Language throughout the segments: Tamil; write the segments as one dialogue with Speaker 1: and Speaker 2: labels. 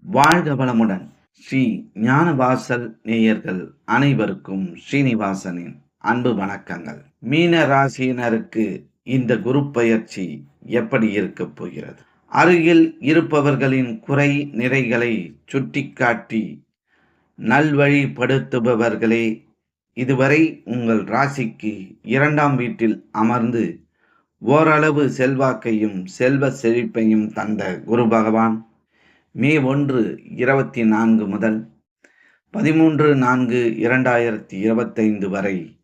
Speaker 1: வாழ்க வளமுடன். ஸ்ரீ ஞானவாசல் நேயர்கள் அனைவருக்கும் ஸ்ரீனிவாசனின் அன்பு வணக்கங்கள். மீன ராசியினருக்கு இந்த குரு பயிற்சி எப்படி இருக்கப் போகிறது? அருகில் இருப்பவர்களின் குறை நிறைகளை சுட்டிக்காட்டி நல்வழிப்படுத்துபவர்களே இதுவரை உங்கள் ராசிக்கு இரண்டாம் வீட்டில் அமர்ந்து ஓரளவு செல்வாக்கையும் செல்வ செழிப்பையும் தந்த குரு பகவான் மே ஒன்று இருபத்தி நான்கு முதல் பதிமூன்று நான்கு இரண்டாயிரத்தி இருபத்தைந்து வரை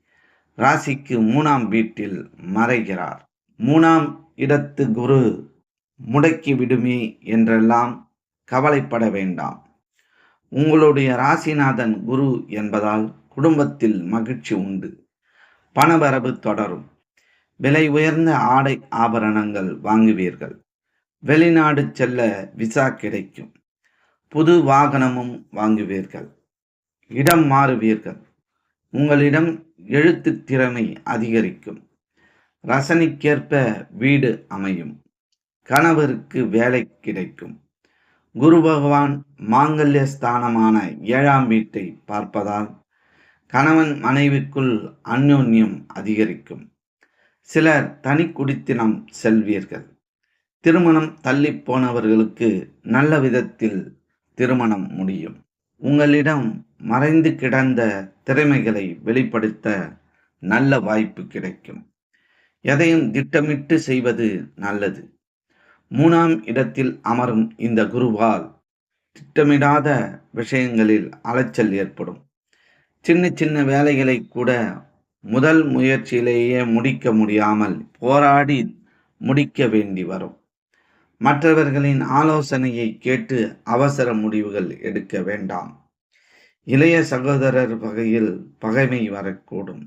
Speaker 1: ராசிக்கு மூணாம் வீட்டில் மறைகிறார். மூணாம் இடத்து குரு முடக்கி விடுமே என்றெல்லாம் கவலைப்பட வேண்டாம். உங்களுடைய ராசிநாதன் குரு என்பதால் குடும்பத்தில் மகிழ்ச்சி உண்டு. பணவரவு தொடரும். விலை உயர்ந்த ஆடை ஆபரணங்கள் வாங்குவீர்கள். வெளிநாடு செல்ல விசா கிடைக்கும். புது வாகனமும் வாங்குவீர்கள். இடம் மாறுவீர்கள். உங்களிடம் எழுத்து திறமை அதிகரிக்கும். ரசனைக்கேற்ப வீடு அமையும். கணவருக்கு வேலை கிடைக்கும். குரு பகவான் மாங்கல்ய ஸ்தானமான ஏழாம் வீட்டை பார்ப்பதால் கணவன் மனைவிக்குள் அந்யோன்யம் அதிகரிக்கும். சிலர் தனி குடித்தினம் செல்வீர்கள். திருமணம் தள்ளி போனவர்களுக்கு நல்ல விதத்தில் திருமணம் முடியும். உங்களிடம் மறைந்து கிடந்த திறமைகளை வெளிப்படுத்த நல்ல வாய்ப்பு கிடைக்கும். எதையும் திட்டமிட்டு செய்வது நல்லது. மூணாம் இடத்தில் அமரும் இந்த குருவால் திட்டமிடாத விஷயங்களில் அலைச்சல் ஏற்படும். சின்ன சின்ன வேலைகளை கூட முதல் முயற்சியிலேயே முடிக்க முடியாமல் போராடி முடிக்க வேண்டி வரும். மற்றவர்களின் ஆலோசனையை கேட்டு அவசர முடிவுகள் எடுக்க வேண்டாம். இளைய சகோதரர் வகையில் பகைமை வரக்கூடும்.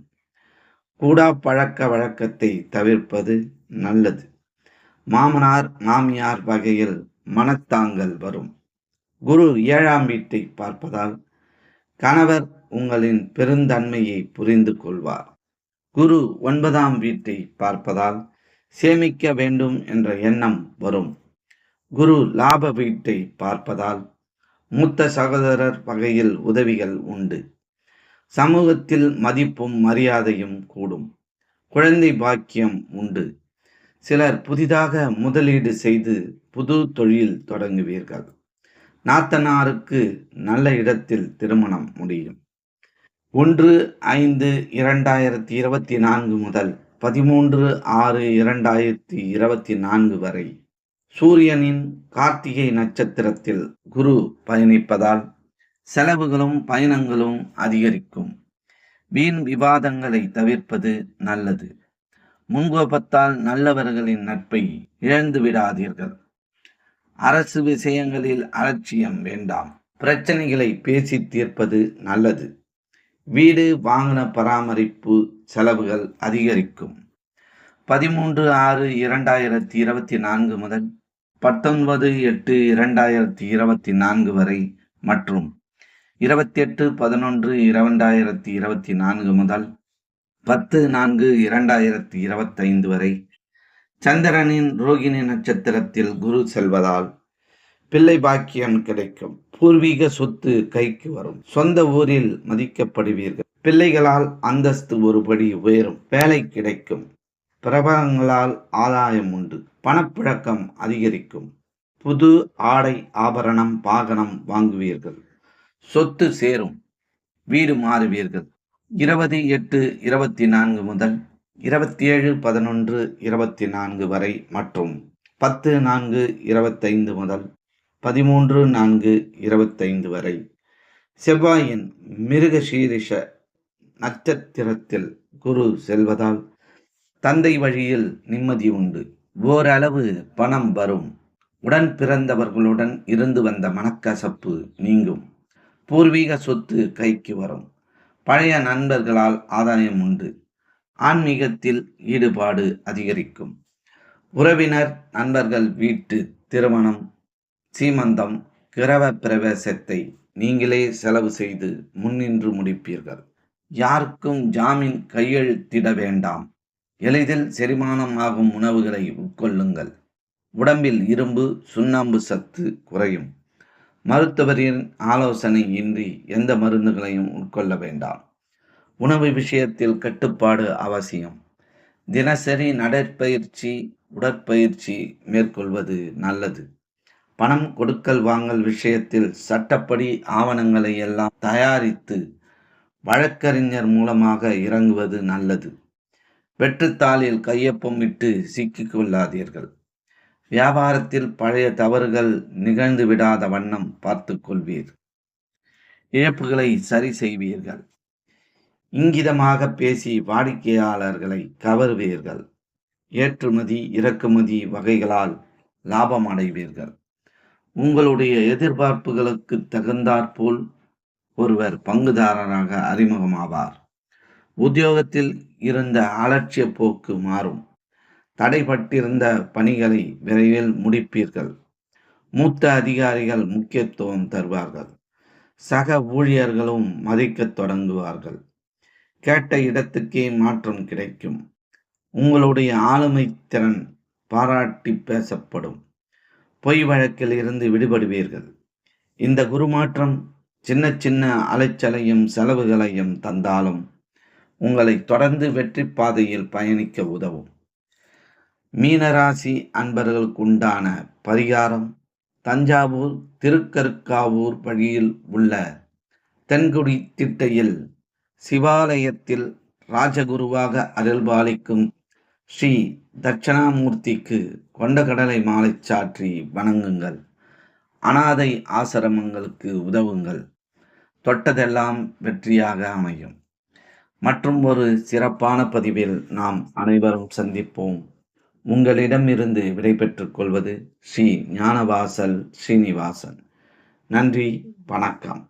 Speaker 1: கூடா பழக்க வழக்கத்தை தவிர்ப்பது நல்லது. மாமனார் மாமியார் வகையில் மனத்தாங்கல் வரும். குரு ஏழாம் வீட்டை பார்ப்பதால் கணவர் உங்களின் பெருந்தன்மையை புரிந்து கொள்வார். குரு ஒன்பதாம் வீட்டை பார்ப்பதால் சேமிக்க வேண்டும் என்ற எண்ணம் வரும். குரு லாப வீட்டை பார்ப்பதால் மூத்த சகோதரர் வகையில் உதவிகள் உண்டு. சமூகத்தில் மதிப்பும் மரியாதையும் கூடும். குழந்தை பாக்கியம் உண்டு. சிலர் புதிதாக முதலீடு செய்து புது தொழில் தொடங்குவீர்கள். நாத்தனாருக்கு நல்ல இடத்தில் திருமணம் முடியும். ஒன்று ஐந்து இரண்டாயிரத்தி இருபத்தி நான்கு முதல் பதிமூன்று ஆறு இரண்டாயிரத்தி இருபத்தி நான்கு வரை சூரியனின் கார்த்திகை நட்சத்திரத்தில் குரு பயணிப்பதால் செலவுகளும் பயணங்களும் அதிகரிக்கும். வீண் விவாதங்களை தவிர்ப்பது நல்லது. முன்கோபத்தால் நல்லவர்களின் நட்பை இழந்து விடாதீர்கள் அரசு விஷயங்களில் அலட்சியம் வேண்டாம். பிரச்சனைகளை பேசி தீர்ப்பது நல்லது. வீடு வாகன பராமரிப்பு செலவுகள் அதிகரிக்கும். பதிமூன்று ஆறு இரண்டாயிரத்தி இருபத்தி நான்கு முதல் பத்தொன்பது எட்டு இரண்டாயிரத்தி இருபத்தி நான்கு வரை மற்றும் இருபத்தி எட்டு பதினொன்று இரண்டாயிரத்தி இருபத்தி நான்கு முதல் பத்து நான்கு இரண்டாயிரத்தி இருபத்தைந்து வரை சந்திரனின் ரோகிணி நட்சத்திரத்தில் குரு செல்வதால் பிள்ளை பாக்கியம் கிடைக்கும். பூர்வீக சொத்து கைக்கு வரும். சொந்த ஊரில் மதிக்கப்படுவீர்கள். பிள்ளைகளால் அந்தஸ்து ஒருபடி உயரும். வேலை கிடைக்கும். பிரபலங்களால் ஆதாயம் உண்டு. பணப்புழக்கம் அதிகரிக்கும். புது ஆடை ஆபரணம் வாகனம் வாங்குவீர்கள். சொத்து சேரும். வீடு மாறுவீர்கள். இருபது எட்டு இருபத்தி நான்கு முதல் இருபத்தி ஏழு பதினொன்று இருபத்தி நான்கு வரை மற்றும் பத்து நான்கு இருபத்தைந்து முதல் பதிமூன்று நான்கு இருபத்தைந்து வரை. செவ்வாயின் மிருகசீரிஷ நட்சத்திரத்தில் குரு செல்வதால் தந்தை வழியில் நிம்மதி உண்டு. ஓரளவு பணம் வரும். உடன் பிறந்தவர்களுடன் இருந்து வந்த மனக்கசப்பு நீங்கும். பூர்வீக சொத்து கைக்கு வரும். பழைய நண்பர்களால் ஆதாயம் உண்டு. ஆன்மீகத்தில் ஈடுபாடு அதிகரிக்கும். உறவினர் நண்பர்கள் வீட்டு திருமணம் சீமந்தம் கிரவ பிரவேசத்தை நீங்களே செலவு செய்து முன்னின்று முடிப்பீர்கள். யாருக்கும் ஜாமீன் கையெழுத்திட வேண்டாம். எளிதில் செரிமானம் ஆகும் உணவுகளை உட்கொள்ளுங்கள். உடம்பில் இரும்பு சுண்ணாம்பு சத்து குறையும். மருத்துவரின் ஆலோசனை இன்றி எந்த மருந்துகளையும் உட்கொள்ள வேண்டாம். உணவு விஷயத்தில் கட்டுப்பாடு அவசியம். தினசரி நடைப்பயிற்சி உடற்பயிற்சி மேற்கொள்வது நல்லது. பணம் கொடுக்கல் வாங்கல் விஷயத்தில் சட்டப்படி ஆவணங்களை எல்லாம் தயாரித்து வழக்கறிஞர் மூலமாக இறங்குவது நல்லது. வெற்றுத்தாளில் கையொப்பம் இட்டு சிக்கிக் கொள்ளாதீர்கள் வியாபாரத்தில் பழைய தவறுகள் நிகழ்ந்து விடாத வண்ணம் பார்த்து கொள்வீர் இழப்புகளை சரி செய்வீர்கள். இங்கிதமாக பேசி வாடிக்கையாளர்களை கவருவீர்கள். ஏற்றுமதி இறக்குமதி வகைகளால் லாபம் அடைவீர்கள் உங்களுடைய எதிர்பார்ப்புகளுக்கு தகுந்தாற்போல் ஒருவர் பங்குதாரராக அறிமுகமாவார். உத்தியோகத்தில் இருந்த அலட்சிய போக்கு மாறும். தடைப்பட்டிருந்த பணிகளை விரைவில் முடிப்பீர்கள். மூத்த அதிகாரிகள் முக்கியத்துவம் தருவார்கள். சக ஊழியர்களும் மதிக்கத் தொடங்குவார்கள். கேட்ட இடத்துக்கே மாற்றம் கிடைக்கும். உங்களுடைய ஆளுமை திறன் பாராட்டி பேசப்படும். பொய் வழக்கில் இருந்து விடுபடுவீர்கள். இந்த குருமாற்றம் சின்ன சின்ன அலைச்சலையும் செலவுகளையும் தந்தாலும் உங்களை தொடர்ந்து வெற்றி பாதையில் பயணிக்க உதவும். மீனராசி அன்பர்களுக்கு உண்டான பரிகாரம் தஞ்சாவூர் திருக்கருக்காவூர் வழியில் உள்ள தென்குடி திட்டையில் சிவாலயத்தில் ராஜகுருவாக அருள்பாலிக்கும் ஸ்ரீ தட்சணாமூர்த்திக்கு கொண்டகடலை மாலை சாற்றி வணங்குங்கள். அனாதை ஆசிரமங்களுக்கு உதவுங்கள். தொட்டதெல்லாம் வெற்றியாக அமையும். மற்றும் ஒரு சிறப்பான பதிவில் நாம் அனைவரும் சந்திப்போம். உங்களிடமிருந்து விடைபெற்றுக் கொள்வது ஸ்ரீ ஞானவாசல் ஸ்ரீனிவாசன். நன்றி வணக்கம்.